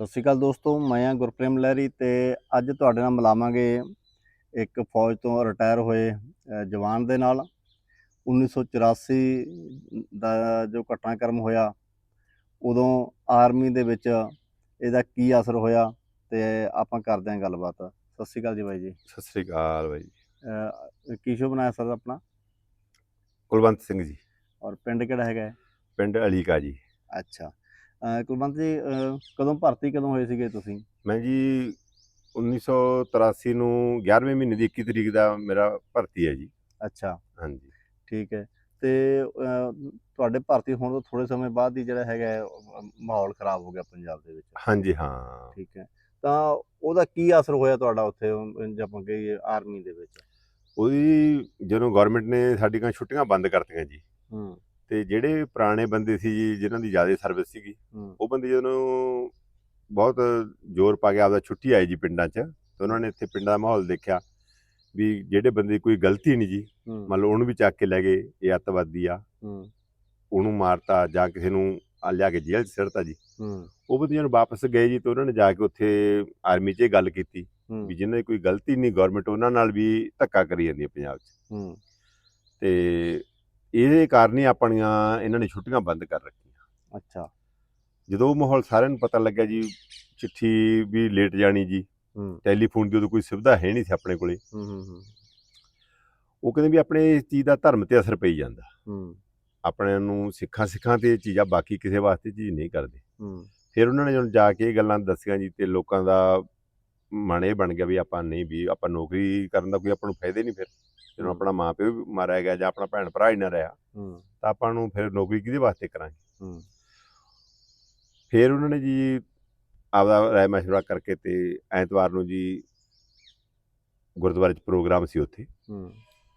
ਸਤਿ ਸ਼੍ਰੀ ਅਕਾਲ ਦੋਸਤੋ ਮੈਂ ਹਾਂ ਗੁਰਪ੍ਰੇਮ ਲਹਿਰੀ ਤੇ ਅੱਜ ਤੁਹਾਡੇ ਨਾਲ ਮਿਲਾਵਾਂਗੇ ਇੱਕ ਫੌਜ ਤੋਂ ਰਿਟਾਇਰ ਹੋਏ ਜਵਾਨ ਦੇ ਨਾਲ। 1984 ਦਾ ਜੋ ਘਟਨਾਕ੍ਰਮ ਹੋਇਆ ਉਦੋਂ ਆਰਮੀ ਦੇ ਵਿੱਚ ਇਹਦਾ ਕੀ ਅਸਰ ਹੋਇਆ ਤੇ ਆਪਾਂ ਕਰਦੇ ਹਾਂ ਗੱਲਬਾਤ। ਸਤਿ ਸ਼੍ਰੀ ਅਕਾਲ ਜੀ ਬਾਈ ਜੀ। ਸਤਿ ਸ੍ਰੀ ਅਕਾਲ ਬਾਈ ਅ, ਕੀ ਸ਼ੋ ਬਣਾਇਆ ਸਰ ਆਪਣਾ? ਕੁਲਵੰਤ ਸਿੰਘ ਜੀ। ਔਰ ਪਿੰਡ ਕਿਹੜਾ ਹੈਗਾ? ਪਿੰਡ ਅਲੀਕਾ ਜੀ। ਅੱਛਾ। ਕੁਲਵੰਤ ਜੀ ਕਦੋਂ ਭਰਤੀ ਕਦੋਂ ਹੋਏ ਸੀਗੇ ਤੁਸੀਂ? ਮੈਂ ਜੀ 1983 ਨੂੰ 11ਵੇਂ ਮਹੀਨੇ ਦੀ 21 ਤਰੀਕ ਦਾ ਮੇਰਾ ਭਰਤੀ ਹੈ ਜੀ। ਅੱਛਾ। ਹਾਂਜੀ। ਠੀਕ ਹੈ। ਤੇ ਤੁਹਾਡੇ ਭਰਤੀ ਹੋਣ ਤੋਂ ਥੋੜੇ ਸਮੇਂ ਬਾਅਦ ਹੀ ਜਿਹੜਾ ਹੈਗਾ ਮਾਹੌਲ ਖਰਾਬ ਹੋ ਗਿਆ ਪੰਜਾਬ ਦੇ ਵਿੱਚ। ਹਾਂਜੀ ਹਾਂ। ਠੀਕ ਹੈ। ਤਾਂ ਉਹਦਾ ਕੀ ਅਸਰ ਹੋਇਆ ਤੁਹਾਡਾ ਉੱਥੇ ਜੇ ਆਪਾਂ ਕਹੀਏ ਆਰਮੀ ਦੇ ਵਿੱਚ? ਉਹਦੀ ਜਦੋਂ ਗਵਰਨਮੈਂਟ ਨੇ ਸਾਡੀਆਂ ਛੁੱਟੀਆਂ ਬੰਦ ਕਰਤੀਆਂ ਜੀ ਹੂੰ। ਤੇ ਜਿਹੜੇ ਪੁਰਾਣੇ ਬੰਦੇ ਸੀ ਜੀ ਜਿਨ੍ਹਾਂ ਦੀ ਜ਼ਿਆਦਾ ਸਰਵਿਸ ਸੀਗੀ ਹੂੰ। ਉਹ ਬੰਦੇ ਜਦੋਂ ਬਹੁਤ ਜ਼ੋਰ ਪਾ ਕੇ ਆਪਦਾ ਛੁੱਟੀ ਆਏ ਜੀ ਪਿੰਡਾਂ 'ਚ ਤੇ ਉਹਨਾਂ ਨੇ ਇੱਥੇ ਪਿੰਡਾਂ ਦਾ ਮਾਹੌਲ ਦੇਖਿਆ ਵੀ ਜਿਹੜੇ ਬੰਦੇ ਦੀ ਕੋਈ ਗਲਤੀ ਨਹੀਂ ਜੀ ਹੂੰ। ਮੰਨ ਲਓ ਉਹਨੂੰ ਵੀ ਚੱਕ ਕੇ ਲੈ ਗਏ ਇਹ ਅੱਤਵਾਦੀ ਆ ਹੂੰ। ਉਹਨੂੰ ਮਾਰਤਾ ਜਾਂ ਕਿਸੇ ਨੂੰ ਆ ਲਿਆ ਕੇ ਜੇਲ੍ਹ 'ਚ ਸਿੱਟਤਾ ਜੀ। ਹੂੰ। ਉਹ ਬੰਦੇ ਜਦੋਂ ਵਾਪਸ ਗਏ ਜੀ ਤੇ ਉਹਨਾਂ ਨੇ ਜਾ ਕੇ ਉੱਥੇ ਆਰਮੀ 'ਚ ਇਹ ਗੱਲ ਕੀਤੀ ਹੂੰ। ਵੀ ਜਿਨ੍ਹਾਂ ਦੀ ਕੋਈ ਗਲਤੀ ਨਹੀਂ ਗਵਰਨਮੈਂਟ ਉਹਨਾਂ ਨਾਲ ਵੀ ਧੱਕਾ ਕਰੀ ਜਾਂਦੀ ਹੈ ਪੰਜਾਬ 'ਚ। ਹੂੰ। ਤੇ ਇਹਦੇ ਕਾਰਨ ਹੀ ਆਪਣੀਆਂ ਇਹਨਾਂ ਨੇ ਛੁੱਟੀਆਂ ਬੰਦ ਕਰ ਰੱਖੀਆਂ। ਅੱਛਾ। ਜਦੋਂ ਉਹ ਮਾਹੌਲ ਸਾਰਿਆਂ ਨੂੰ ਪਤਾ ਲੱਗਿਆ ਜੀ ਚਿੱਠੀ ਵੀ ਲੇਟ ਜਾਣੀ ਜੀ ਟੈਲੀਫੋਨ ਦੀ ਉਦੋਂ ਕੋਈ ਸੁਵਿਧਾ ਹੈ ਨਹੀਂ ਸੀ ਆਪਣੇ ਕੋਲੇ। ਉਹ ਕਹਿੰਦੇ ਵੀ ਆਪਣੇ ਇਸ ਚੀਜ਼ ਦਾ ਧਰਮ ਤੇ ਅਸਰ ਪਈ ਜਾਂਦਾ। ਆਪਣੇ ਨੂੰ ਸਿੱਖਾਂ ਸਿੱਖਾਂ ਤੇ ਇਹ ਚੀਜ਼ਾਂ ਬਾਕੀ ਕਿਸੇ ਵਾਸਤੇ ਚੀਜ਼ ਨਹੀਂ ਕਰਦੇ। ਫਿਰ ਉਹਨਾਂ ਨੇ ਜਦੋਂ ਜਾ ਕੇ ਇਹ ਗੱਲਾਂ ਦੱਸੀਆਂ ਜੀ ਤੇ ਲੋਕਾਂ ਦਾ ਮਨ ਇਹ ਬਣ ਗਿਆ ਵੀ ਆਪਾਂ ਨਹੀਂ ਵੀ ਆਪਾਂ ਨੌਕਰੀ ਕਰਨ ਦਾ ਕੋਈ ਆਪਾਂ ਨੂੰ ਫਾਇਦਾ ਨਹੀਂ ਫਿਰ। ਜਦੋਂ ਆਪਣਾ ਮਾਂ ਪਿਓ ਮਾਰਿਆ ਗਿਆ ਜਾਂ ਆਪਣਾ ਭੈਣ ਭਰਾ ਹੀ ਨਾ ਰਿਹਾ ਹੂੰ। ਤਾਂ ਆਪਾਂ ਨੂੰ ਫਿਰ ਨੌਕਰੀ ਕਿਹਦੇ ਵਾਸਤੇ ਕਰਾਂਗੇ? ਹੂੰ। ਫਿਰ ਉਹਨਾਂ ਨੇ ਜੀ ਆਪਦਾ ਰਾਏ ਮਸ਼ਵਰਾ ਕਰਕੇ ਤੇ ਐਤਵਾਰ ਨੂੰ ਜੀ ਗੁਰਦੁਆਰੇ 'ਚ ਪ੍ਰੋਗਰਾਮ ਸੀ ਉੱਥੇ। ਹੂੰ।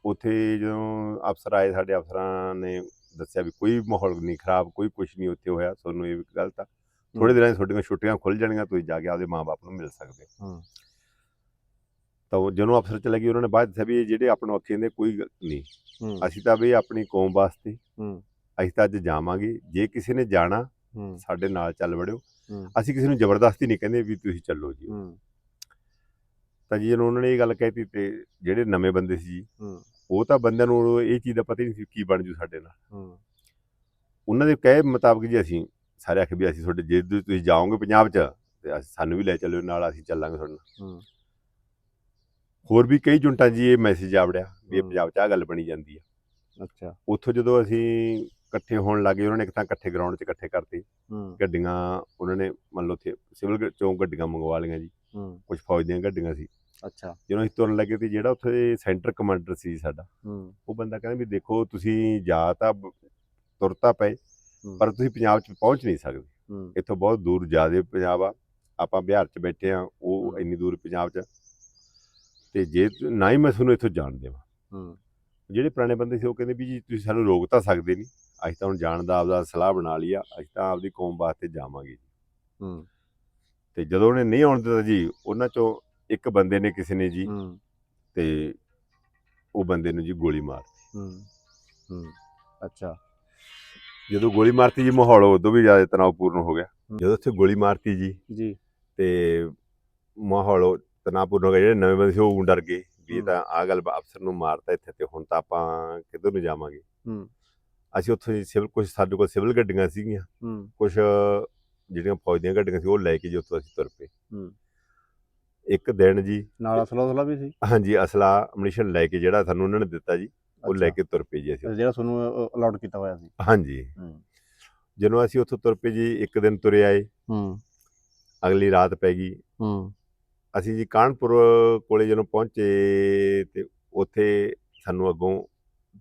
ਉੱਥੇ ਜਦੋਂ ਅਫਸਰ ਆਏ ਸਾਡੇ ਅਫਸਰਾਂ ਨੇ ਦੱਸਿਆ ਵੀ ਕੋਈ ਮਾਹੌਲ ਨਹੀਂ ਖਰਾਬ ਕੋਈ ਕੁਝ ਨਹੀਂ ਉੱਥੇ ਹੋਇਆ। ਤੁਹਾਨੂੰ ਇਹ ਗਲਤ ਆ ਥੋੜੇ ਦਿਨਾਂ 'ਚ ਤੁਹਾਡੀਆਂ ਛੁੱਟੀਆਂ ਖੁੱਲ ਜਾਣਗੀਆਂ ਤੁਸੀਂ ਜਾ ਕੇ ਆਪਦੇ ਮਾਪੇ ਨੂੰ ਮਿਲ ਸਕਦੇ ਹੂੰ। ਤਾਂ ਜਦੋਂ ਅਫਸਰ ਚਲੇ ਗਏ ਉਹਨਾਂ ਨੇ ਬਾਅਦ ਦੱਸਿਆ ਵੀ ਇਹ ਜਿਹੜੇ ਆਪਣੇ ਅੱਖੀਆਂ ਦੇ ਕੋਈ ਨਹੀਂ। ਅਸੀਂ ਤਾਂ ਵੀ ਆਪਣੀ ਕੌਮ ਵਾਸਤੇ ਅਸੀਂ ਤਾਂ ਅੱਜ ਜਾਵਾਂਗੇ। ਜੇ ਕਿਸੇ ਨੇ ਜਾਣਾ ਸਾਡੇ ਨਾਲ ਚੱਲ ਵੜਿਓ। ਅਸੀਂ ਕਿਸੇ ਨੂੰ ਜ਼ਬਰਦਸਤੀ ਨਹੀਂ ਕਹਿੰਦੇ ਵੀ ਤੁਸੀਂ ਚੱਲੋ ਜੀ। ਤਾਂ ਜੀ ਜਦੋਂ ਉਹਨਾਂ ਨੇ ਇਹ ਗੱਲ ਕਹਿਤੀ ਤੇ ਜਿਹੜੇ ਨਵੇਂ ਬੰਦੇ ਸੀ ਜੀ ਉਹ ਤਾਂ ਬੰਦਿਆਂ ਨੂੰ ਇਹ ਚੀਜ਼ ਦਾ ਪਤਾ ਹੀ ਨਹੀਂ ਸੀ ਕੀ ਬਣ ਜੂ ਸਾਡੇ ਨਾਲ। ਉਹਨਾਂ ਦੇ ਕਹੇ ਮੁਤਾਬਕ ਜੀ ਅਸੀਂ ਸਾਰੇ ਆਖੇ ਵੀ ਅਸੀਂ ਤੁਹਾਡੇ ਜੇ ਤੁਸੀਂ ਜਾਓਗੇ ਪੰਜਾਬ 'ਚ ਤੇ ਸਾਨੂੰ ਵੀ ਲੈ ਚੱਲਿਓ ਨਾਲ ਅਸੀਂ ਚੱਲਾਂਗੇ ਤੁਹਾਡੇ ਨਾਲ। ਹੋਰ ਵੀ ਕਈ ਜੁੰਟਾਂ ਜੀ ਇਹ ਮੈਸੇਜ ਆਵੜਿਆ ਵੀ ਇਹ। ਪੰਜਾਬ 'ਚ ਆ ਗੱਲ ਬਣੀ ਜਾਂਦੀ ਆ। ਅੱਛਾ। ਉੱਥੋਂ ਜਦੋਂ ਅਸੀਂ ਇਕੱਠੇ ਹੋਣ ਲੱਗੇ ਉਹਨਾਂ ਨੇ ਇੱਕ ਤਾਂ ਇਕੱਠੇ ਗਰਾਊਂਡ 'ਚ ਇਕੱਠੇ ਕਰਤੇ। ਗੱਡੀਆਂ ਉਹਨਾਂ ਨੇ ਮੰਨ ਲਓ ਉੱਥੇ ਸਿਵਲ ਚੋਂ ਗੱਡੀਆਂ ਮੰਗਵਾ ਲਈਆਂ ਜੀ। ਕੁਝ ਫੌਜ ਦੀਆਂ ਗੱਡੀਆਂ ਸੀ। ਅੱਛਾ। ਜਦੋਂ ਅਸੀਂ ਤੁਰਨ ਲੱਗੇ ਤੇ ਜਿਹੜਾ ਉੱਥੇ ਸੈਂਟਰ ਕਮਾਂਡਰ ਸੀ ਸਾਡਾ ਉਹ ਬੰਦਾ ਕਹਿੰਦਾ ਵੀ ਦੇਖੋ ਤੁਸੀਂ ਜਾ ਤਾਂ ਬ- ਤੁਰ ਤਾਂ ਪਏ ਪਰ ਤੁਸੀਂ ਪੰਜਾਬ 'ਚ ਪਹੁੰਚ ਨਹੀਂ ਸਕਦੇ। ਇੱਥੋਂ ਬਹੁਤ ਦੂਰ ਜ਼ਿਆਦੇ ਪੰਜਾਬ ਆ। ਆਪਾਂ ਬਿਹਾਰ 'ਚ ਬੈਠੇ ਆ ਉਹ। ਇੰਨੀ ਦੂਰ ਪੰਜਾਬ 'ਚ। ਤੇ ਜੇ ਨਾ ਹੀ ਮੈਂ ਤੁਹਾਨੂੰ ਇੱਥੋਂ ਜਾਣ ਦੇਵਾਂ। ਹੂੰ। ਜਿਹੜੇ ਪੁਰਾਣੇ ਬੰਦੇ ਸੀ ਉਹ ਕਹਿੰਦੇ ਵੀ ਜੀ ਤੁਸੀਂ ਸਾਨੂੰ ਰੋਕ ਤਾਂ ਸਕਦੇ ਨਹੀਂ। ਅਸੀਂ ਤਾਂ ਹੁਣ ਜਾਣ ਦਾ ਆਪਦਾ ਸਲਾਹ ਬਣਾ ਲਈ ਆ ਅਸੀਂ ਤਾਂ ਆਪਦੀ ਕੌਮ ਵਾਸਤੇ ਜਾਵਾਂਗੇ ਜੀ। ਹੂੰ। ਤੇ ਜਦੋਂ ਉਹਨੇ ਨਹੀਂ ਆਉਣ ਦਿੱਤਾ ਜੀ ਉਹਨਾਂ 'ਚੋਂ ਇੱਕ ਬੰਦੇ ਨੇ ਕਿਸੇ ਨੇ ਜੀ ਹੂੰ। ਤੇ ਉਹ ਬੰਦੇ ਨੂੰ ਜੀ ਗੋਲੀ ਮਾਰ ਹੂੰ ਹੂੰ ਅੱਛਾ। ਜਦੋਂ ਗੋਲੀ ਮਾਰਤੀ ਜੀ ਮਾਹੌਲ ਉਦੋਂ ਵੀ ਜ਼ਿਆਦਾ ਤਣਾਅਪੂਰਨ ਹੋ ਗਿਆ। ਜਦੋਂ ਉੱਥੇ ਗੋਲੀ ਮਾਰਤੀ ਜੀ ਜੀ। ਤੇ ਮਾਹੌਲ ਤਣਾਅਪੂਰਨ ਹੋ ਗਿਆ ਜਿਹੜੇ ਨਵੇਂ ਬੰਦੇ ਸੀ ਉਹ ਡਰ ਗਏ ਵੀ ਇਹ। ਤਾਂ ਆ ਗੱਲ ਅਫਸਰ ਨੂੰ ਮਾਰਤਾ ਇੱਥੇ ਤੇ ਹੁਣ ਤਾਂ ਆਪਾਂ ਕਿੱਧਰ ਨੂੰ ਜਾਵਾਂਗੇ। ਹੂੰ। ਅਸੀਂ ਉੱਥੇ ਸਿਵਲ ਕੁਝ ਸਾਡੇ ਕੋਲ ਸਿਵਲ ਗੱਡੀਆਂ ਸੀਗੀਆਂ। ਹੂੰ। ਕੁਝ ਜਿਹੜੀਆਂ ਫੌਜ ਦੀਆਂ ਗੱਡੀਆਂ ਸੀ ਉਹ ਲੈ ਕੇ ਜੀ ਉੱਥੋਂ ਅਸੀਂ ਤੁਰ ਪਏ। ਹੂੰ। ਇੱਕ ਦਿਨ ਜੀ ਨਾਲ ਅਸਲਾ ਉਸਲਾ ਵੀ ਸੀ? ਹਾਂਜੀ ਅਸਲਾ ਅਮਨੀਸ਼ਨ ਲੈ ਕੇ ਜਿਹੜਾ ਸਾਨੂੰ ਉਹਨਾਂ ਨੇ ਦਿੱਤਾ ਜੀ ਉਹ ਲੈ। ਕੇ ਤੁਰ ਪਏ ਜੀ ਅਸੀਂ ਜਿਹੜਾ ਤੁਹਾਨੂੰ ਅਲਾਉਡ ਕੀਤਾ ਹੋਇਆ ਸੀ? ਹਾਂਜੀ। ਹੂੰ। ਜਦੋਂ ਅਸੀਂ ਉੱਥੋਂ ਤੁਰ ਪਏ ਜੀ ਇੱਕ ਦਿਨ ਤੁਰੇ ਆਏ। ਹੂੰ। ਅਗਲੀ ਰਾਤ ਪੈ ਗਈ। ਹੂੰ। ਅਸੀਂ ਜੀ ਕਾਨਪੁਰ ਕੋਲੇ ਜਦੋਂ ਪਹੁੰਚੇ ਤੇ ਉੱਥੇ ਸਾਨੂੰ ਅੱਗੋਂ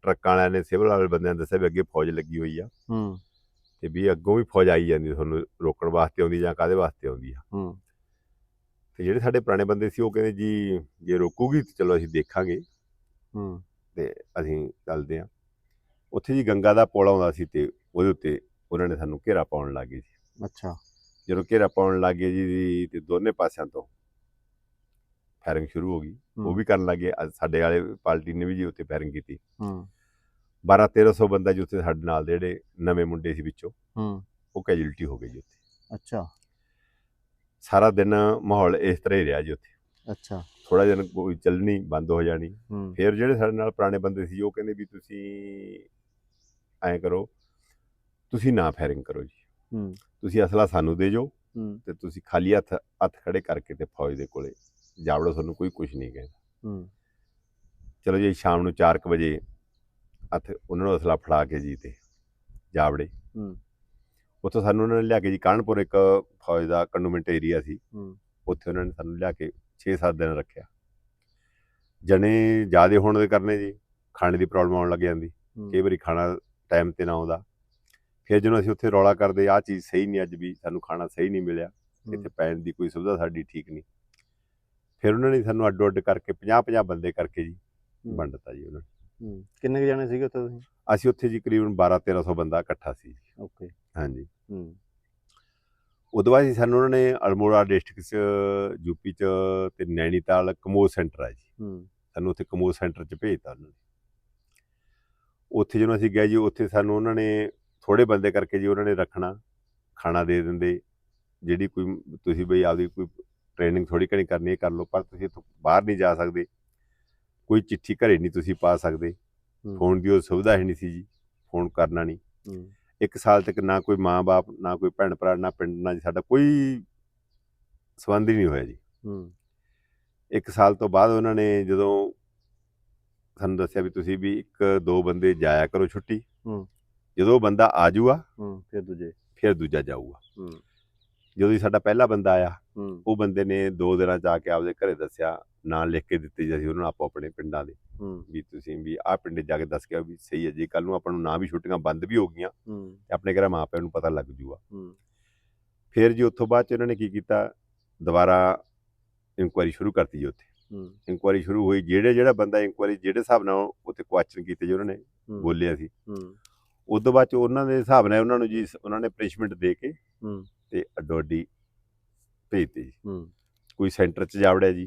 ਟਰੱਕਾਂ ਵਾਲਿਆਂ ਨੇ ਸਿਵਲ ਵਾਲੇ ਬੰਦਿਆਂ ਨੇ ਦੱਸਿਆ ਵੀ ਅੱਗੇ ਫੌਜ ਲੱਗੀ ਹੋਈ ਆ। ਹੂੰ। ਤੇ ਵੀ ਅੱਗੋਂ ਵੀ ਫੌਜ ਆਈ ਜਾਂਦੀ ਤੁਹਾਨੂੰ ਰੋਕਣ ਵਾਸਤੇ ਆਉਂਦੀ ਜਾਂ ਕਾਦੇ ਵਾਸਤੇ ਆਉਂਦੀ ਆ। ਹੂੰ। ਤੇ ਜਿਹੜੇ ਸਾਡੇ ਪੁਰਾਣੇ ਬੰਦੇ ਸੀ ਉਹ ਕਹਿੰਦੇ ਜੀ ਜੇ ਰੋਕੂਗੀ ਤਾਂ ਚਲੋ ਅਸੀਂ ਦੇਖਾਂਗੇ। ਹੂੰ। ਤੇ ਅਸੀਂ ਚੱਲਦੇ ਆ। ਉੱਥੇ ਜੀ ਗੰਗਾ ਦਾ ਪੁਲ ਆਉਂਦਾ ਸੀ ਤੇ ਉਹਦੇ ਉੱਤੇ ਉਹਨਾਂ ਨੇ ਸਾਨੂੰ ਘੇਰਾ ਪਾਉਣ ਲੱਗੇ ਜੀ ਅੱਛਾ। ਜਦੋਂ ਘੇਰਾ ਪਾਉਣ ਲੱਗੇ ਜੀ ਤੇ ਦੋਨੇ ਪਾਸਿਆਂ ਤੋਂ ਫਾਇਰਿੰਗ ਸ਼ੁਰੂ ਹੋ ਗਈ। ਉਹ ਵੀ ਕਰਨ ਲੱਗੇ ਅੱਜ ਸਾਡੇ ਵਾਲੇ ਪਾਰਟੀ ਨੇ ਵੀ ਜੀ ਉੱਤੇ ਫਾਇਰਿੰਗ ਕੀਤੀ। ਹੂੰ। 12 1300 ਬੰਦਾ ਜੀ ਉੱਥੇ ਸਾਡੇ ਨਾਲ ਦੇ ਜਿਹੜੇ ਨਵੇਂ ਮੁੰਡੇ ਸੀ ਵਿੱਚੋਂ। ਹੂੰ। ਉਹ ਕੈਜੂਲਟੀ ਹੋ ਗਏ ਜੀ ਉੱਥੇ। ਅੱਛਾ। ਸਾਰਾ ਦਿਨ ਮਾਹੌਲ ਇਸ ਤਰ੍ਹਾਂ ਹੀ ਰਿਹਾ ਜੀ ਉੱਥੇ। ਅੱਛਾ। ਥੋੜਾ ਦਿਨ ਕੋਈ ਚੱਲਣੀ ਬੰਦ ਹੋ ਜਾਣੀ। ਫਿਰ ਜਿਹੜੇ ਸਾਡੇ ਨਾਲ ਪੁਰਾਣੇ ਬੰਦੇ ਸੀ ਉਹ ਕਹਿੰਦੇ ਵੀ ਤੁਸੀਂ ਐਂ ਕਰੋ ਤੁਸੀਂ ਨਾ ਫਾਇਰਿੰਗ ਕਰੋ ਜੀ। ਹੂੰ। ਤੁਸੀਂ ਅਸਲਾ ਸਾਨੂੰ ਦੇ ਹੂੰ। ਤੇ ਤੁਸੀਂ ਖਾਲੀ ਹੱਥ ਹੱਥ ਖੜੇ ਕਰਕੇ ਤੇ ਫੌਜ ਦੇ ਕੋਲੇ ਜਾਵੜੋ ਤੁਹਾਨੂੰ ਕੋਈ ਕੁਝ ਨਹੀਂ ਕਹਿੰਦਾ। ਹੂੰ। ਚਲੋ ਜੀ ਸ਼ਾਮ ਨੂੰ 4:00 ਵਜੇ ਹੱਥ ਉਹਨਾਂ ਨੂੰ ਅਸਲਾ ਫੜਾ ਕੇ ਜੀ ਤੇ ਜਾਵੜੇ। ਹੂੰ। ਉੱਥੋਂ ਸਾਨੂੰ ਉਹਨਾਂ ਨੇ ਲਿਆ ਕੇ ਜੀ ਕਾਨਪੁਰ ਇੱਕ ਫੌਜ ਦਾ ਕੰਡੋਮੈਂਟ ਏਰੀਆ ਸੀ। ਹੂੰ। ਉੱਥੇ ਉਹਨਾਂ ਨੇ ਸਾਨੂੰ ਲਿਆ ਕੇ 6-7 ਦਿਨ ਰੱਖਿਆ। ਜਣੇ ਜਿਆਦੇ ਹੋਣ ਦੇ ਕਰਨੇ ਜੀ ਖਾਣੇ ਦੀ ਪ੍ਰੋਬਲਮ ਆਉਣ ਲੱਗ ਜਾਂਦੀ। ਕਈ ਵਾਰੀ ਖਾਣਾ ਟਾਈਮ ਤੇ ਨਾ ਆਉਂਦਾ। ਫਿਰ ਜਦੋਂ ਅਸੀਂ ਉੱਥੇ ਰੌਲਾ ਕਰਦੇ ਆਹ ਚੀਜ਼ ਸਹੀ ਨਹੀਂ ਅੱਜ ਵੀ ਸਾਨੂੰ ਖਾਣਾ ਸਹੀ ਨਹੀਂ ਮਿਲਿਆ। ਇੱਥੇ ਪੈਣ ਦੀ ਕੋਈ ਸੁਵਿਧਾ ਸਾਡੀ ਠੀਕ ਨਹੀਂ। ਫਿਰ ਉਹਨਾਂ ਨੇ ਸਾਨੂੰ ਅੱਡੋ ਅੱਡ ਕਰਕੇ 50-50 ਬੰਦੇ ਕਰਕੇ ਜੀ ਵੰਡ ਦਿੱਤਾ ਜੀ ਉਹਨਾਂ ਨੇ। ਹੂੰ। ਕਿੰਨੇ ਕੁ ਜਾਣੇ ਸੀਗੇ ਉੱਥੇ ਤੁਸੀਂ? ਅਸੀਂ ਉੱਥੇ ਜੀ ਕਰੀਬਨ 12-1300 ਬੰਦਾ ਇਕੱਠਾ ਸੀ ਜੀ। ਓਕੇ। ਹਾਂਜੀ। ਹੂੰ। ਉਦੋਂ ਬਾਅਦ ਜੀ ਸਾਨੂੰ ਉਹਨਾਂ ਨੇ ਅਲਮੋੜਾ ਡਿਸਟ੍ਰਿਕਟ 'ਚ ਯੂਪੀ 'ਚ ਤੇ ਨੈਣੀਤਾਲ ਕਮੋਦ ਸੈਂਟਰ ਆ ਜੀ। ਹੂੰ। ਸਾਨੂੰ ਉੱਥੇ ਕਮੋਦ ਸੈਂਟਰ 'ਚ ਭੇਜਤਾ ਉਹਨਾਂ ਨੇ। ਉੱਥੇ ਜਦੋਂ ਅਸੀਂ ਗਏ ਜੀ ਉੱਥੇ ਸਾਨੂੰ ਉਹਨਾਂ ਨੇ ਥੋੜੇ ਬੰਦੇ ਕਰਕੇ ਜੀ ਉਹਨਾਂ ਨੇ ਰੱਖਣਾ ਖਾਣਾ ਦੇ ਦਿੰਦੇ। ਜਿਹੜੀ ਕੋਈ ਤੁਸੀਂ ਬਈ ਆਪਦੀ ਕੋਈ ਟ੍ਰੇਨਿੰਗ ਥੋੜੀ ਘਣੀ ਕਰਨੀ ਹੈ ਕਰ ਲਓ ਪਰ ਤੁਸੀਂ ਇੱਥੋਂ ਬਾਹਰ ਨਹੀਂ ਜਾ ਸਕਦੇ। ਕੋਈ ਚਿੱਠੀ ਘਰੇ ਨਹੀਂ ਤੁਸੀਂ ਪਾ ਸਕਦੇ। ਫੋਨ ਦੀ ਉਹ ਸੁਵਿਧਾ ਹੀ ਨਹੀਂ ਸੀ ਜੀ ਫੋਨ ਕਰਨਾ ਨਹੀਂ। ਇੱਕ ਸਾਲ ਤੱਕ ਨਾ ਕੋਈ ਮਾਂ-ਬਾਪ ਨਾ ਕੋਈ ਭੈਣ ਭਰਾ ਨਾ ਪਿੰਡ ਨਾਲ ਜੀ ਸਾਡਾ ਕੋਈ ਸੰਬੰਧ ਹੀ ਨਹੀਂ ਹੋਇਆ ਜੀ। ਇੱਕ ਸਾਲ ਤੋਂ ਬਾਅਦ ਉਹਨਾਂ ਨੇ ਜਦੋਂ ਸਾਨੂੰ ਦੱਸਿਆ ਵੀ ਤੁਸੀਂ ਵੀ ਇੱਕ ਦੋ ਬੰਦੇ ਜਾਇਆ ਕਰੋ ਛੁੱਟੀ। ਜਦੋਂ ਬੰਦਾ ਆ ਜਾਊਗਾ ਹੂੰ ਫਿਰ ਦੂਜੇ। ਫਿਰ ਦੂਜਾ ਜਾਊਗਾ। ਜਦੋਂ ਹੀ ਸਾਡਾ ਪਹਿਲਾ ਬੰਦਾ ਆਇਆ ਹੂੰ। ਉਹ ਬੰਦੇ ਨੇ ਦੋ ਦਿਨਾਂ ਚ ਆ ਕੇ ਆਪਦੇ ਘਰੇ ਦੱਸਿਆ ਨਾਂ ਲਿਖ ਕੇ ਦਿੱਤੇ ਜੀ ਅਸੀਂ ਉਹਨਾਂ ਨੂੰ ਆਪੋ ਆਪਣੇ ਪਿੰਡਾਂ ਦੇ। ਹੂੰ। ਵੀ ਤੁਸੀਂ ਵੀ ਆਹ ਪਿੰਡੇ ਜਾ ਕੇ ਦੱਸ ਕੇ ਆਓ ਵੀ ਸਹੀ ਹੈ ਜੀ ਕੱਲ ਨੂੰ ਆਪਾਂ ਨੂੰ ਨਾ ਵੀ ਛੁੱਟੀਆਂ ਬੰਦ ਵੀ ਹੋ ਗਈਆਂ ਹੂੰ। ਤੇ ਆਪਣੇ ਘਰਾਂ ਮਾਂ ਪਿਓ ਨੂੰ ਪਤਾ ਲੱਗ ਜੂਗਾ। ਹੂੰ। ਫਿਰ ਜੀ ਉੱਥੋਂ ਬਾਅਦ ਚ ਉਹਨਾਂ ਨੇ ਕੀ ਕੀਤਾ ਦੁਬਾਰਾ ਇਨਕੁਆਇਰੀ ਸ਼ੁਰੂ ਕਰਤੀ ਜੀ ਉੱਥੇ। ਹੂੰ। ਇਨਕੁਆਇਰੀ ਸ਼ੁਰੂ ਹੋਈ ਜਿਹੜੇ ਜਿਹੜਾ ਬੰਦਾ ਇਨਕੁਆਇਰੀ ਜਿਹੜੇ ਹਿਸਾਬ ਨਾਲ ਉੱਥੇ ਕੁਐਸਚਨ ਕੀਤੇ ਜੀ ਉਹਨਾਂ ਨੇ ਹੂੰ, ਬੋਲਿਆ ਸੀ। ਹੂੰ। ਉਸ ਤੋਂ ਬਾਅਦ ਚ ਉਹਨਾਂ ਦੇ ਹਿਸਾਬ ਨਾਲ ਉਹਨਾਂ ਨੂੰ ਜੀ ਉਹਨਾਂ ਨੇ ਪਨਿਸ਼ਮੈਂਟ ਦੇ ਕੇ ਹੂੰ। ਤੇ ਅੱਡੋ ਅੱਡੀ ਭੇਜਤੇ ਜੀ। ਹੂੰ। ਕੋਈ ਸੈਂਟਰ ਚ ਜਾਵੜਿਆ ਜੀ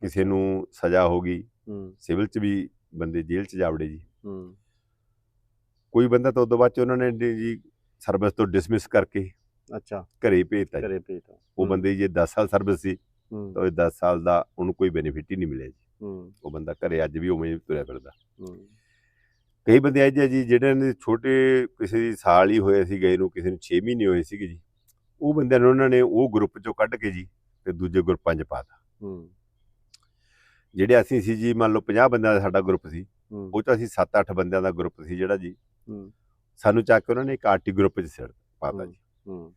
ਕਿਸੇ ਨੂੰ ਸਜ਼ਾ ਹੋ ਗਈ ਹੂੰ। ਸਿਵਲ ਚ ਵੀ ਬੰਦੇ ਜੇਲ੍ਹ ਚ ਜਾਵੜੇ ਜੀ। ਹੂੰ। ਕੋਈ ਬੰਦਾ ਤਾਂ ਉਸ ਤੋਂ ਬਾਅਦ ਚ ਉਹਨਾਂ ਨੇ ਜੀ ਸਰਵਿਸ ਤੋਂ ਡਿਸਮਿਸ ਕਰਕੇ ਅੱਛਾ। ਘਰੇ ਭੇਜਤਾ ਘਰੇ ਭੇਜਤਾ। ਉਹ ਬੰਦੇ ਜੇ 10 ਸਾਲ ਸਰਵਿਸ ਸੀ ਤਾਂ ਉਹ 10 ਸਾਲ ਦਾ ਉਹਨੂੰ ਕੋਈ ਬੈਨੀਫਿਟ ਹੀ ਨਹੀਂ ਮਿਲਿਆ ਜੀ। ਹੂੰ। ਉਹ ਬੰਦਾ ਘਰੇ ਅੱਜ ਵੀ ਉਵੇਂ ਤੁਰਿਆ ਫਿਰਦਾ। ਹੂੰ। ਕਈ ਬੰਦੇ ਅਜੇ ਜੀ ਜਿਹੜੇ ਨੇ ਛੋਟੇ ਕਿਸੇ ਦੀ ਸਾਲ ਹੀ ਹੋਏ ਸੀ ਗਏ ਨੂੰ ਕਿਸੇ ਨੂੰ 6 ਮਹੀਨੇ ਹੋਏ ਸੀਗੇ ਜੀ। ਉਹ ਬੰਦਿਆਂ ਨੂੰ ਉਹਨਾਂ ਨੇ ਉਹ ਗਰੁੱਪ ਚੋਂ ਕੱਢ ਕੇ ਜੀ ਤੇ ਦੂਜੇ ਗਰੁੱਪਾਂ 'ਚ ਪਾਤਾ। ਹੂੰ। ਜਿਹੜੇ ਅਸੀਂ ਸੀ ਜੀ ਮੰਨ ਲਓ 50 ਬੰਦਿਆਂ ਦਾ ਸਾਡਾ ਗਰੁੱਪ ਸੀ ਉਹ 'ਚ ਅਸੀਂ 7-8 ਬੰਦਿਆਂ ਦਾ ਗਰੁੱਪ ਸੀ ਜਿਹੜਾ ਜੀ। ਹੂੰ। ਸਾਨੂੰ ਚੱਕ ਕੇ ਉਹਨਾਂ ਨੇ ਇੱਕ ਆਰਟੀ ਗਰੁੱਪ 'ਚ ਸਿਰ ਪਾਤਾ ਜੀ। ਹੂੰ।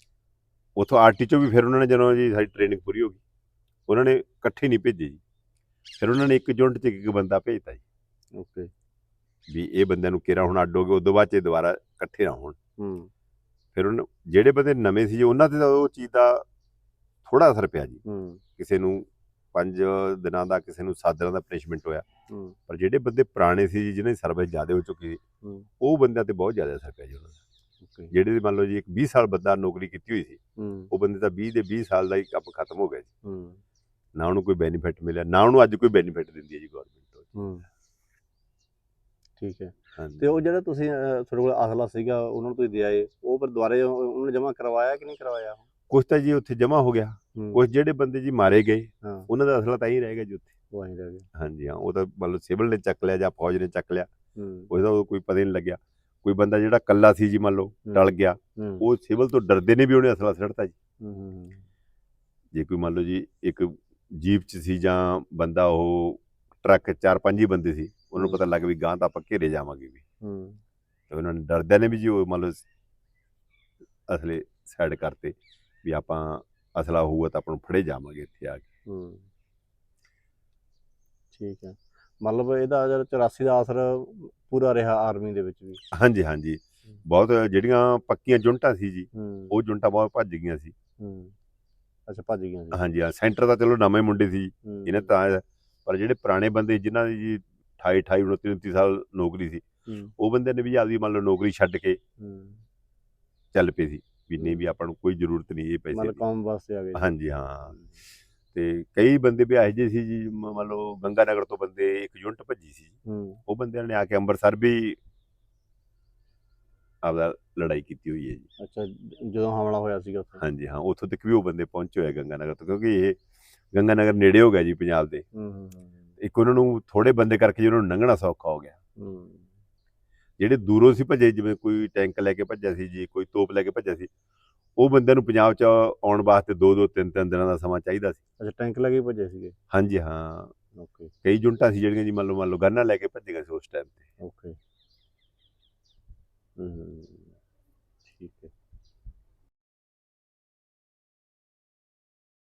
ਉਥੋਂ ਆਰਟੀ 'ਚੋਂ ਵੀ ਫਿਰ ਉਹਨਾਂ ਨੇ ਜਦੋਂ ਜੀ ਸਾਡੀ ਟ੍ਰੇਨਿੰਗ ਪੂਰੀ ਹੋ ਗਈ ਉਹਨਾਂ ਨੇ ਇਕੱਠੇ ਨਹੀਂ ਭੇਜੇ ਜੀ। ਫਿਰ ਉਹਨਾਂ ਨੇ ਇੱਕ ਯੂਨਿਟ 'ਚ ਇੱਕ ਬੰਦਾ ਭੇਜਤਾ ਜੀ। ਓਕੇ। ਵੀ ਇਹ ਬੰਦਿਆਂ ਨੂੰ ਕਿਹੜਾ ਹੁਣ ਅੱਡ ਹੋ ਗਏ ਉਦੋਂ ਬਾਅਦ 'ਚ ਦੁਬਾਰਾ ਇਕੱਠੇ ਨਾ ਹੋਣ। ਹੂੰ। ਫਿਰ ਉਹਨਾਂ ਜਿਹੜੇ ਬੰਦੇ ਨਵੇਂ ਸੀ ਜੀ ਉਹਨਾਂ ਤੇ ਤਾਂ ਉਹ ਚੀਜ਼ ਦਾ ਥੋੜਾ ਅਸਰ ਪਿਆ ਜੀ। ਕਿਸੇ ਨੂੰ 5 ਦਿਨਾਂ ਦਾ ਕਿਸੇ ਨੂੰ 7 ਦਿਨਾਂ ਦਾ ਪਨਿਸ਼ਮੈਂਟ ਹੋਇਆ। ਪਰ ਜਿਹੜੇ ਬੰਦੇ ਪੁਰਾਣੇ ਸੀ ਜਿਨ੍ਹਾਂ ਦੀ ਸਰਵਿਸ ਜ਼ਿਆਦਾ ਹੋ ਚੁੱਕੀ ਸੀ ਉਹ ਬੰਦਿਆਂ ਤੇ ਬਹੁਤ ਜ਼ਿਆਦਾ ਅਸਰ ਪਿਆ ਜੀ ਉਹਨਾਂ ਦਾ। ਜਿਹੜੇ ਦੀ ਮੰਨ ਲਓ ਜੀ ਇੱਕ 20 ਸਾਲ ਬੰਦਾ ਨੌਕਰੀ ਕੀਤੀ ਹੋਈ ਸੀ ਉਹ ਬੰਦੇ ਤਾਂ 20 ਦੇ 20 ਸਾਲ ਦਾ ਹੀ ਕੰਮ ਖਤਮ ਹੋ ਗਿਆ ਜੀ। ਨਾ ਉਹਨੂੰ ਕੋਈ ਬੈਨੀਫਿਟ ਮਿਲਿਆ ਨਾ ਉਹਨੂੰ ਅੱਜ ਕੋਈ ਬੈਨੀਫਿਟ ਦਿੰਦੀ ਹੈ ਜੀ ਗਵਰਨਮੈਂਟ ਠੀਕ ਹੈ। ਤੇ ਉਹ ਜਿਹੜਾ ਤੁਸੀਂ ਅਹ, ਤੁਹਾਡੇ ਕੋਲ ਅਸਲਾ ਸੀਗਾ ਉਹਨਾਂ ਨੂੰ ਤੁਸੀਂ ਦੇ ਆਏ। ਉਹ ਫਿਰ ਦੁਬਾਰੇ ਉਹ- ਉਹਨਾਂ ਨੇ ਜਮ੍ਹਾਂ ਕਰਵਾਇਆ ਕਿ ਨਹੀਂ ਕਰਵਾਇਆ? ਕੁਛ ਤਾਂ ਜੀ ਉੱਥੇ ਜਮ੍ਹਾਂ ਹੋ ਗਿਆ। ਹੂੰ। ਕੁਛ ਜਿਹੜੇ ਬੰਦੇ ਜੀ ਮਾਰੇ ਗਏ ਹਾਂ। ਉਹਨਾਂ ਦਾ ਅਸਲਾ ਤਾਂ ਹੀ ਰਹੇਗਾ ਜੀ ਉੱਥੇ। ਉਹ ਆਹੀਂ ਰਹਿ ਗਿਆ। ਹਾਂਜੀ ਹਾਂ ਉਹ ਤਾਂ ਮੰਨ ਲਓ ਸਿਵਲ ਨੇ ਚੱਕ ਲਿਆ ਜਾਂ ਫੌਜ ਨੇ ਚੱਕ ਲਿਆ। ਹੂੰ। ਉਹਦਾ ਉਹ ਕੋਈ ਪਤਾ ਹੀ ਨਹੀਂ ਲੱਗਿਆ। ਕੋਈ ਬੰਦਾ ਜਿਹੜਾ ਕੱਲਾ ਸੀ ਜੀ ਮੰਨ ਲਓ ਟਲ ਗਿਆ। ਹੂੰ। ਉਹ ਸਿਵਲ ਤੋਂ ਡਰਦੇ ਨੇ ਵੀ ਉਹਨੇ ਅਸਲਾ ਸਿੱਟਤਾ ਜੀ। ਹੂੰ, ਹੂੰ। ਜੇ ਕੋਈ ਮੰਨ ਲਓ ਜੀ ਇੱਕ ਜੀਪ 'ਚ ਸੀ ਜਾਂ ਬੰਦਾ ਉਹ ਟਰੱਕ ਚਾਰ ਪੰਜ ਹੀ ਬੰਦੇ ਸੀ। ਉਹਨਾਂ ਨੂੰ। ਪਤਾ ਲੱਗ ਵੀ ਗਾਂ ਤਾਂ ਆਪਾਂ ਘੇਰੇ ਜਾਵਾਂਗੇ ਵੀ। ਹੂੰ। ਤੇ ਉਹਨਾਂ ਨੇ ਡਰਦਿਆਂ ਨੇ ਵੀ ਜੀ ਉਹ ਮੰਨ ਲਓ ਅਸਲੇ ਸਾਈਡ ਕਰਤੇ ਵੀ ਆਪਾਂ ਅਸਲਾ ਹੋਊਗਾ ਤਾਂ ਆਪਾਂ ਨੂੰ ਫੜੇ ਜਾਵਾਂਗੇ ਇੱਥੇ ਆ ਕੇ। ਹੂੰ। ਠੀਕ ਹੈ। ਮਤਲਬ ਇਹਦਾ ਜਿਹੜਾ 84 ਦਾ ਅਸਰ ਪੂਰਾ ਰਿਹਾ ਆਰਮੀ ਦੇ ਵਿੱਚ ਵੀ। ਹਾਂਜੀ ਹਾਂਜੀ। ਬਹੁਤ ਜਿਹੜੀਆਂ ਪੱਕੀਆਂ ਜੁੰਟਾਂ ਸੀ ਜੀ ਹੂੰ। ਉਹ ਜੁੰਟਾਂ ਬਹੁਤ ਭੱਜ ਗਈਆਂ ਸੀ। ਹੂੰ। ਅੱਛਾ ਭੱਜ ਗਈਆਂ ਸੀ। ਹਾਂਜੀ ਹਾਂ ਸੈਂਟਰ ਤਾਂ ਚਲੋ ਨਵੇਂ ਮੁੰਡੇ ਸੀ ਹੂੰ, ਇਹਨੇ ਤਾਂ ਪਰ ਜਿਹੜੇ ਪੁਰਾਣੇ ਬੰਦੇ ਜਿਨ੍ਹਾਂ ਦੀ ਜੀ 28 28 29 29 ਸਾਲ ਨੌਕਰੀ ਸੀ। ਉਹ ਬੰਦੇ ਨੇ ਵੀ ਆਪਦੀ ਮੰਨ ਲਓ ਨੌਕਰੀ ਛੱਡ ਕੇ ਚੱਲ ਪਏ ਸੀ ਵੀ ਨਹੀਂ ਵੀ ਆਪਾਂ ਨੂੰ ਕੋਈ ਜ਼ਰੂਰਤ ਨਹੀਂ ਇਹ ਪੈਸੇ ਕੌਮ ਵਾਸਤੇ ਆ ਗਏ। ਹਾਂਜੀ ਹਾਂ। ਤੇ ਕਈ ਬੰਦੇ ਵੀ ਇਹੋ ਜਿਹੇ ਸੀ ਜੀ ਮੰਨ ਲਓ ਗੰਗਾ ਨਗਰ ਤੋਂ ਬੰਦੇ ਇੱਕ ਯੂਨਿਟ ਭੱਜੀ ਸੀ। ਉਹ ਬੰਦਿਆਂ ਨੇ ਆ ਕੇ ਅੰਮ੍ਰਿਤਸਰ ਵੀ ਆਪਦਾ ਲੜਾਈ ਕੀਤੀ ਹੋਈ ਹੈ ਜੀ। ਅੱਛਾ ਜ- ਜਦੋਂ ਹਮਲਾ ਹੋਇਆ ਸੀਗਾ ਉੱਥੇ। ਹਾਂਜੀ ਹਾਂ। ਉੱਥੋਂ ਤੱਕ ਵੀ ਉਹ ਬੰਦੇ ਪਹੁੰਚੇ ਹੋਏ ਆ ਗੰਗਾਨਗਰ ਤੋਂ ਕਿਉਂਕਿ ਇਹ ਗੰਗਾਨਗਰ ਨੇੜੇ ਹੋ ਗਿਆ ਜੀ ਪੰਜਾਬ ਦੇ। ਹੂੰ ਹੂੰ, ਇੱਕ ਉਹਨਾਂ ਨੂੰ ਥੋੜੇ ਬੰਦੇ ਕਰਕੇ ਜਿਹਨਾਂ ਨੂੰ ਲੰਘਣਾ ਸੌਖਾ ਹੋ ਗਿਆ। ਜਿਹੜੇ ਦੂਰੋਂ ਸੀ ਭੱਜੇ ਜਿਵੇਂ ਕੋਈ ਟੈਂਕ ਲੈ ਕੇ ਭੱਜਿਆ ਸੀ ਜੀ ਕੋਈ ਤੋਪ ਲੈ ਕੇ ਭੱਜਿਆ ਸੀ ਉਹ ਬੰਦਿਆਂ ਨੂੰ ਪੰਜਾਬ 'ਚ ਆਉਣ ਵਾਸਤੇ 2-2 3-3 ਦਿਨਾਂ ਦਾ ਸਮਾਂ ਚਾਹੀਦਾ ਸੀ। ਅੱਛਾ ਟੈਂਕ ਲੈ ਕੇ ਭੱਜੇ ਸੀਗੇ? ਹਾਂਜੀ ਹਾਂ। ਓਕੇ। ਕਈ ਜੁਨਟਾਂ ਸੀ ਜਿਹੜੀਆਂ ਜੀ ਮੰਨ ਲਓ ਮੰਨ ਲਓ ਗਾਨਾ ਲੈ ਕੇ ਭੱਜੀਆਂ ਸੀ ਉਸ ਟਾਈਮ ਤੇ। ਓਕੇ। ਹੂੰ। ਠੀਕ ਹੈ।